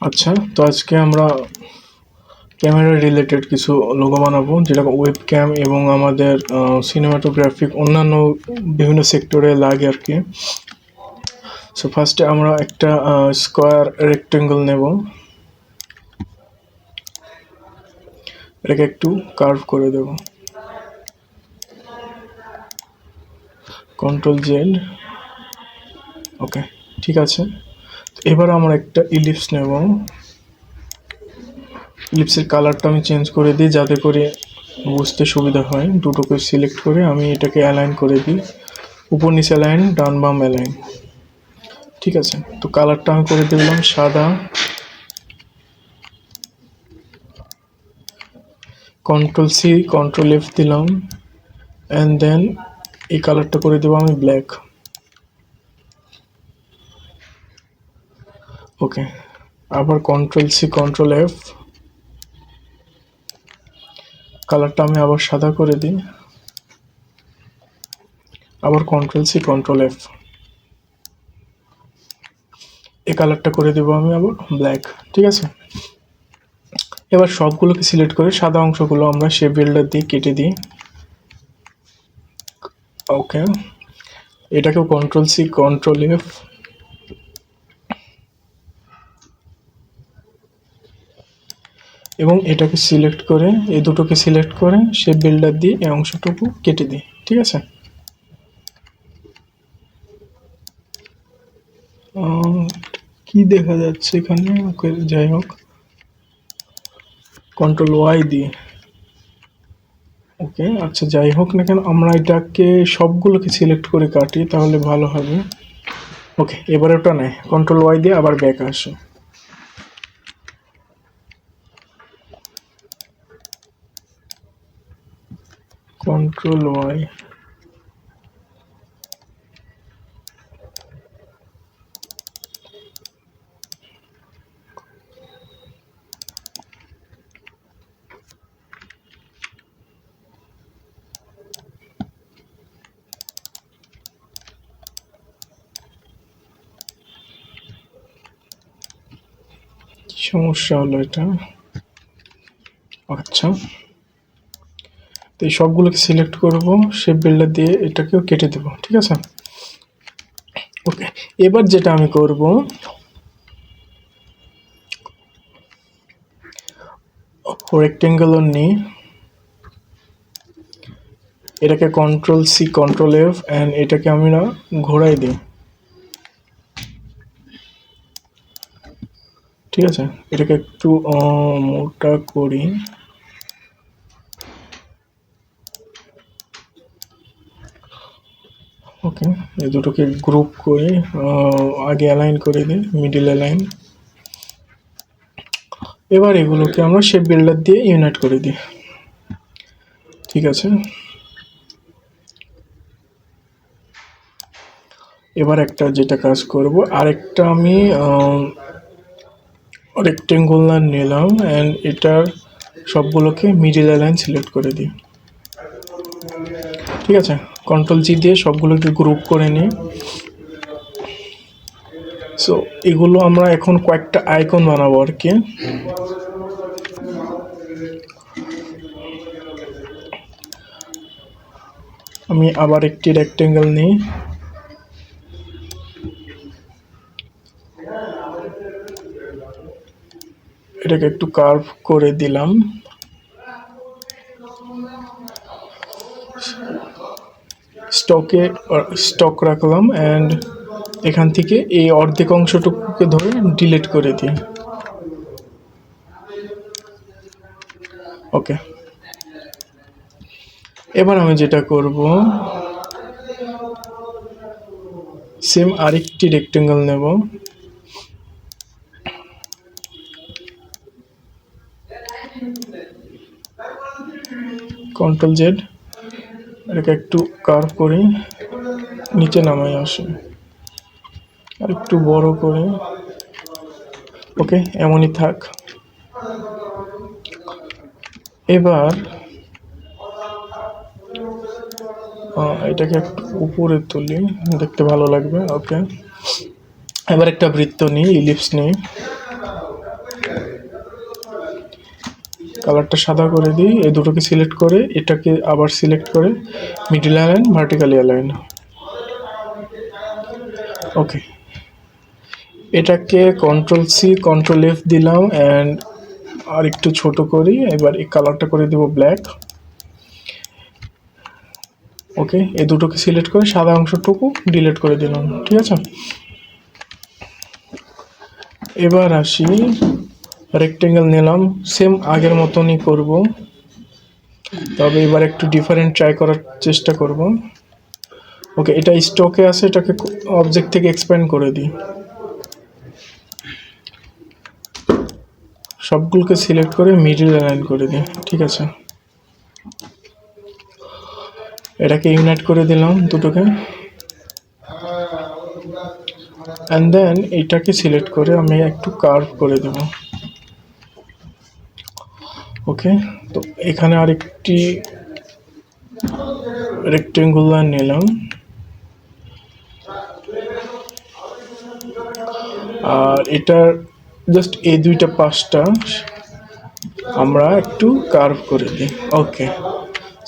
আচ্ছা তো আজকে আমরা ক্যামেরা রিলেটেড কিছু লোগো বানাবো, যেটা ওয়েব ক্যাম এবং আমাদের সিনেমাটোগ্রাফিক অন্যান্য বিভিন্ন সেক্টরে লাগে আর কি। সো ফার্স্টে আমরা একটা স্কোয়ার রেক্টেঙ্গল নেব। এটাকে একটু কার্ভ করে দেব। কন্ট্রোল জেড ওকে ঠিক আছে। এবার আমরা একটা ইলিপস নেব। ইলিপসের কালারটা আমি চেঞ্জ করে দিই যাতে করে বুঝতে সুবিধা হয়। দুটোকে সিলেক্ট করে আমি এটাকে অ্যালাইন করে দিই। উপর নিচে অ্যালাইন ডান বাম অ্যালাইন ঠিক আছে? তো কালারটা আমি করে দিলাম সাদা। কন্ট্রোল সি কন্ট্রোল এফ দিলাম। অ্যান্ড দেন এই কালারটা করে দেবো আমি ব্ল্যাক ওকে আবার কন্ট্রোল সি কন্ট্রোল এফ কালারটা আমি আবার সাদা করে দিই। আবার কন্ট্রোল সি কন্ট্রোল এফ এই কালারটা করে দেবো আমি আবার ব্ল্যাক ঠিক আছে? এবার সবগুলোকে সিলেক্ট করে সাদা অংশগুলো আমরা শেপ বিল্ডার দিয়ে কেটে দিই। ওকে এটাকেও কন্ট্রোল সি কন্ট্রোল এফ এবং এটাকে সিলেক্ট করে, এই দুটোকে সিলেক্ট করে শেপ বিল্ডার দিয়ে এই অংশটুকু কেটে দিই, ঠিক আছে? কি দেখা যাচ্ছে এখানে? ওকে, যাই হোক। কন্ট্রোল ওয়াই দিয়ে। ওকে আচ্ছা যাই হোক না কেন, আমরা এটাকে সবগুলোকে সিলেক্ট করে কাটি, তাহলে ভালো হবে। ওকে, এবার ওটা নেয়। কন্ট্রোল ওয়াই দিয়ে আবার ব্যাক আসে। কন্ট্রোল ওয়াই সমস্যা হলো এটা? আচ্ছা। তো এই সবগুলোকে সিলেক্ট করব শেপ বিল্ডার দিয়ে এটাকেও কেটে দেব, ঠিক আছে? ওকে এবার যেটা আমি করব রেক্টেঙ্গেল নিই এটাকে control C control F and এটাকে আমি না ঘোরাই দিই। ঠিক আছে? এটাকে একটু মোটা করি। ওকে এই দুটোকে গ্রুপ করে আগে অ্যালাইন করে দিই মিডিল অ্যালাইন এবার এগুলোকে আমরা শেপ বিল্ডার দিয়ে ইউনাইট করে দিই। ঠিক আছে? এবার একটা যেটা কাজ করব, আরেকটা আমি রেক্টেঙ্গুলার নিলাম অ্যান্ড এটার সবগুলোকে মিডিল অ্যালাইন সিলেক্ট করে দিই। ঠিক আছে কন্ট্রোল জি দিয়ে সবগুলোকে গ্রুপ করে নিই। সো এগুলো আমরা এখন কয়েকটা আইকন বানাবো আর কি। আমি আবার একটি রেক্টেঙ্গেল নিই। এটাকে একটু কার্ভ করে দিলাম। স্টকে স্টক রাখলাম অ্যান্ড এখান থেকে এই অর্ধেক অংশটুকুকে ধরে ডিলিট করে দিই। ওকে এবার আমি যেটা করব সেম আরেকটি রেক্টেঙ্গেল নেব। কন্ট্রোল জেড এটাকে একটু কার্ভ করি, নিচে নামাই আসে। আর একটু বড় করে। ওকে, এমনই থাক। এবার এটাকে একটু উপরে তুলি, দেখতে ভালো লাগবে, ওকে। এবার একটা বৃত্ত নিই ইলিপস নিই। কালারটা সাদা করে দিই, এই দুটোকে সিলেক্ট করে এটাকে আবার সিলেক্ট করে middle align vertically align okay. এটাকে কন্ট্রোল সি কন্ট্রোল এফ দিলাম অ্যান্ড আর একটু ছোট করি, এবার এই কালারটা করে দেব ব্ল্যাক ওকে, এই দুটোকে সিলেক্ট করে সাদা অংশটুকু ডিলিট করে দিলাম, ঠিক আছে? এবার আসি রেক্টেঙ্গেল নিলাম সেম আগের মতনই করব। তবে এবার একটু ডিফারেন্ট ট্রাই করার চেষ্টা করব। ওকে এটা স্টকে আছে, এটাকে অবজেক্ট থেকে এক্সপ্যান্ড করে দিই। সবগুলোকে সিলেক্ট করে মিডিল অ্যালাইন করে দিই, ঠিক আছে? এটাকে ইউনাইট করে দিলাম দুটোকে। অ্যান্ড দেন এটাকে সিলেক্ট করে আমি একটু কার্ভ করে দেব। ওকে তো এখানে আরেকটি রেক্টেঙ্গুলার নিলাম। আর এটার জাস্ট এই দুইটা পাশটা আমরা একটু কার্ভ করে দিই। ওকে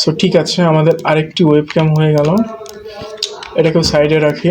সো ঠিক আছে, আমাদের আরেকটি ওয়েব ক্যাম হয়ে গেল। এটাকেও সাইডে রাখি।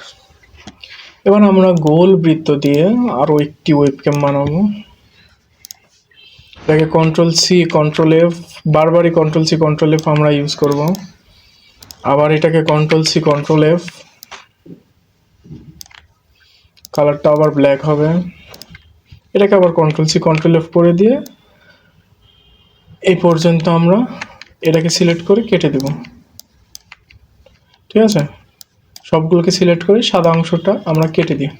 এবার আমরা গোল বৃত্ত দিয়ে আরও একটি ওয়েবক্যাম বানাবো। এটাকে কন্ট্রোল সি কন্ট্রোল এফ বারবারই কন্ট্রোল সি কন্ট্রোল এফ আমরা ইউজ করব। আবার এটাকে কন্ট্রোল সি কন্ট্রোল এফ কালারটা আবার ব্ল্যাক হবে। এটাকে আবার কন্ট্রোল সি কন্ট্রোল এফ করে দিয়ে এই পর্যন্ত আমরা এটাকে সিলেক্ট করে কেটে দেব। ঠিক আছে? সবগুলোকে সিলেক্ট করে সাদা অংশটা আমরা কেটে দিই।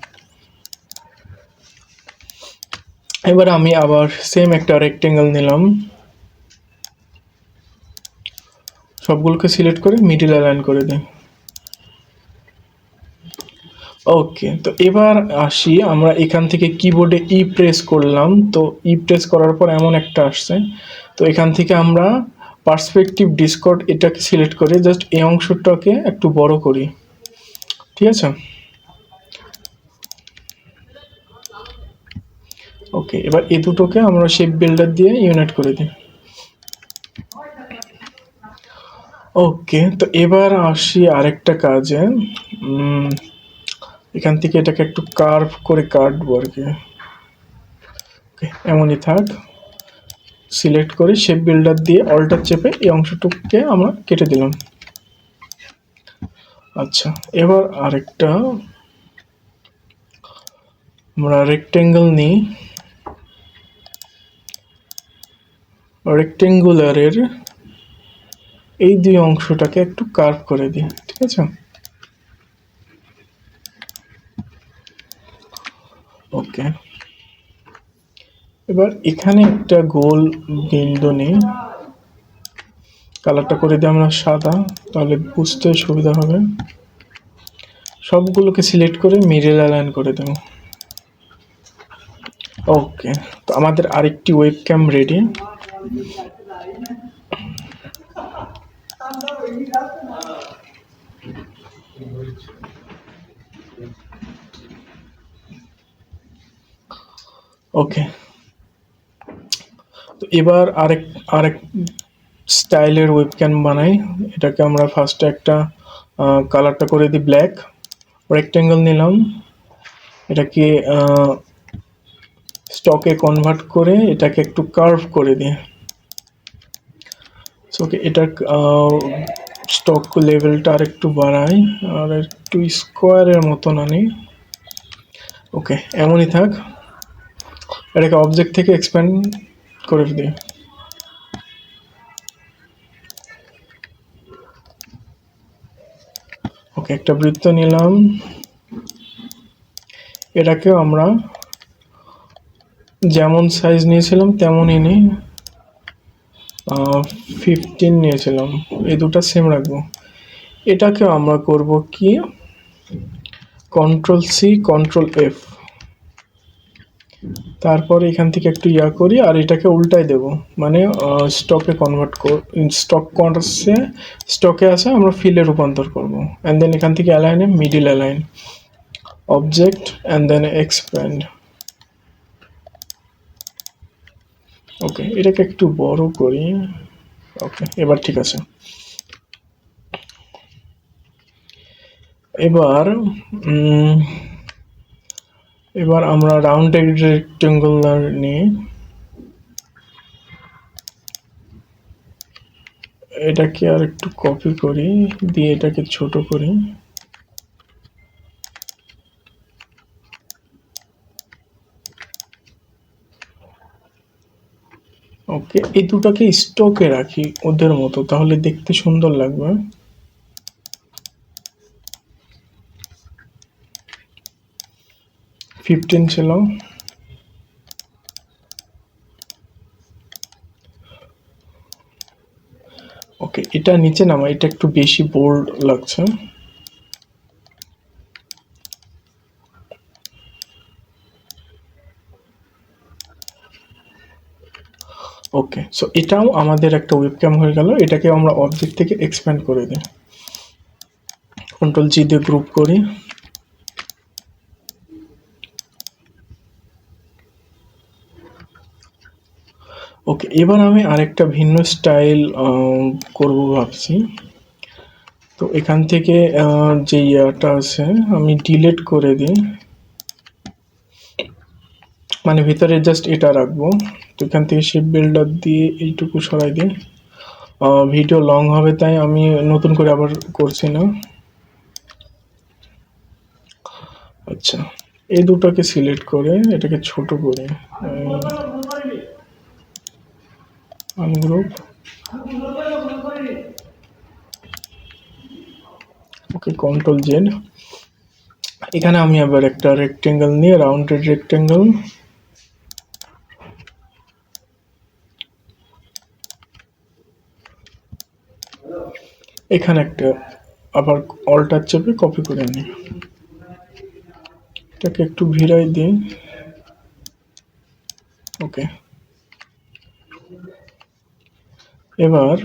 এবার আমি আবার সেম একটা রেক্টেঙ্গেল নিলাম। সবগুলোকে সিলেক্ট করে মিডিল অ্যালাইন করে দিই। ওকে তো এবার আসি, আমরা এখান থেকে কিবোর্ডে ই প্রেস করলাম। তো ই প্রেস করার পর এমন একটা আসছে। তো এখান থেকে আমরা পার্সপেক্টিভ ডিসকর্ড এটাকে সিলেক্ট করে জাস্ট এই অংশটাকে একটু বড় করি। ঠিক আছে? ওকে এবার এই দুটোকে আমরা শেপ বিল্ডার দিয়ে ইউনাইট করে দিই। ওকে তো এবার আসি আরেকটা কাজে। এখান থেকে এটাকে একটু কার্ভ করে কাটবো আর কি। এমনই থাক। সিলেক্ট করে শেপ বিল্ডার দিয়ে অল্টার চেপে এই অংশটুকুকে আমরা কেটে দিলাম। আচ্ছা এবার আরেকটা। আমরা রেক্টেঙ্গেল নিই। রেক্টেঙ্গুলারের এই দুই অংশটাকে একটু কার্ভ করে দিই, ঠিক আছে? ওকে এবার এখানে একটা গোল বিন্দু নিই। কালারটা করে দিই আমরা সাদা, তাহলে বুঝতে সুবিধা হবে। সবগুলোকে সিলেক্ট করে মিডল অ্যালাইন করে দেবো। ওকে, তো আমাদের আরেকটি ওয়েব ক্যাম রেডি। ওকে, তো এবার আরেক আরেক স্টাইলের ওয়েবক্যাম বানাই। এটাকে আমরা ফার্স্টে একটা কালারটা করে দিই ব্ল্যাক রেক্টেঙ্গেল নিলাম। এটাকে স্টকে কনভার্ট করে এটাকে একটু কার্ভ করে দিই। ওকে এটা স্টক লেভেলটা আর একটু বাড়াই। আর একটু স্কোয়ারের মতন আনি। ওকে এমনই থাক। এটাকে অবজেক্ট থেকে এক্সপ্যান্ড করে দিই। একটা বৃত্ত নিলাম। এটাকেও আমরা যেমন সাইজ নিয়েছিলাম, তেমনই নিই ফিফটিন নিয়েছিলাম। এই দুটো সেম রাখব। এটাকেও আমরা করব কি? কন্ট্রোল সি কন্ট্রোল এফ তারপরে এখান থেকে একটু ইয়া করি আর এটাকে উল্টাই দেব। মানে স্টকে কনভার্ট কর স্টক কনসে স্টকে আসে আমরা ফিলে রূপান্তর করব। অ্যান্ড দেন এখান থেকে অ্যালাইনে middle align object and then expand okay এটাকে একটু বড় করি। ওকে এবার ঠিক আছে। এবার এবার আমরা রাউন্ড রেক্টেঙ্গুলার নিয়ে এটাকে আর একটু কপি করি, দিয়ে এটাকে ছোট করি। ওকে এই দুটাকে স্টকে রাখি ওদের মতো, তাহলে দেখতে সুন্দর লাগবে। ফিফটিন ছিল। ওকে, এটা নিচে নামা, এটা একটু বেশি বোল্ড লাগছে। ওকে সো এটাও আমাদের একটা ওয়েবক্যাম হয়ে গেল এটাকে আমরা অবজেক্ট থেকে এক্সপ্যান্ড করে দিই। কন্ট্রোল জি দিয়ে গ্রুপ করি ওকে এবার আমি আরেকটা ভিন্ন স্টাইল করব ভাবছি। তো এখান থেকে যে ইয়াটা আছে, আমি ডিলিট করে দিই। মানে ভিতরে জাস্ট এটা রাখব। তো এখান থেকে শেপ বিল্ডার দিয়ে এইটুকু সরাই দিই। ভিডিও লং হবে তাই আমি নতুন করে আবার করছি না। আচ্ছা এই দুটোকে সিলেক্ট করে এটাকে ছোট করে। আনগ্রুপ ওকে কন্ট্রোল জেড এখানে আমি আবার একটা রেক্টেঙ্গেল নিয়ে রাউন্ডেড রেক্টেঙ্গেল এখানে একটা আবার অল্টার চেপে কপি করে নিই। এটাকে একটু ভিড়াই দিই। ওকে এবার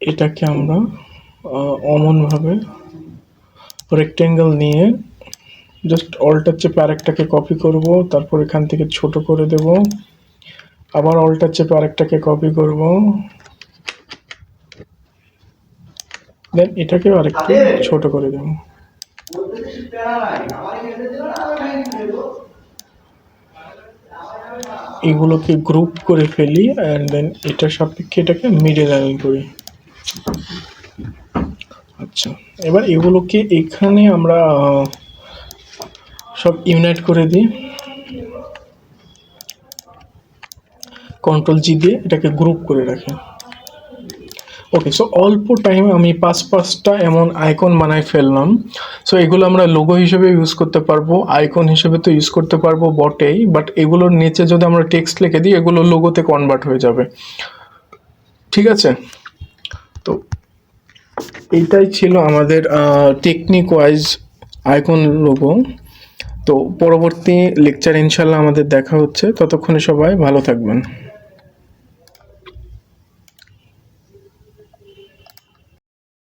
এটাকে আমরা অমনভাবে রেক্টেঙ্গেল নিয়ে জাস্ট অল্টার চেপে আরেকটাকে কপি করব তারপর এখান থেকে ছোট করে দেব। আবার অল্টার চেপে আরেকটাকে কপি করব। দেন এটাকেও আরেকটু ছোট করে দেব। এগুলোকে গ্রুপ করে ফেলি অ্যান্ড দেন এটার সাপেক্ষে এটাকে মিডল লাইন করি। আচ্ছা এবার এগুলোকে এখানে আমরা, সব ইউনাইট করে দিই। কন্ট্রোল জি দিয়ে এটাকে গ্রুপ করে রাখি। ওকে সো অল্প টাইমে আমি পাঁচ পাঁচটা এমন আইকন বানাই ফেললাম। সো এগুলো আমরা লোগো হিসেবে ইউজ করতে পারব আইকন হিসেবে তো ইউজ করতে পারব বটেই বাট এগুলোর নিচে যদি আমরা টেক্সট লিখে দিই, এগুলো লোগোতে কনভার্ট হয়ে যাবে। ঠিক আছে? তো এইটাই ছিল আমাদের টেকনিক ওয়াইজ আইকন লোগো তো পরবর্তী লেকচার ইনশাল্লাহ আমাদের দেখা হচ্ছে। ততক্ষণে সবাই ভালো থাকবেন।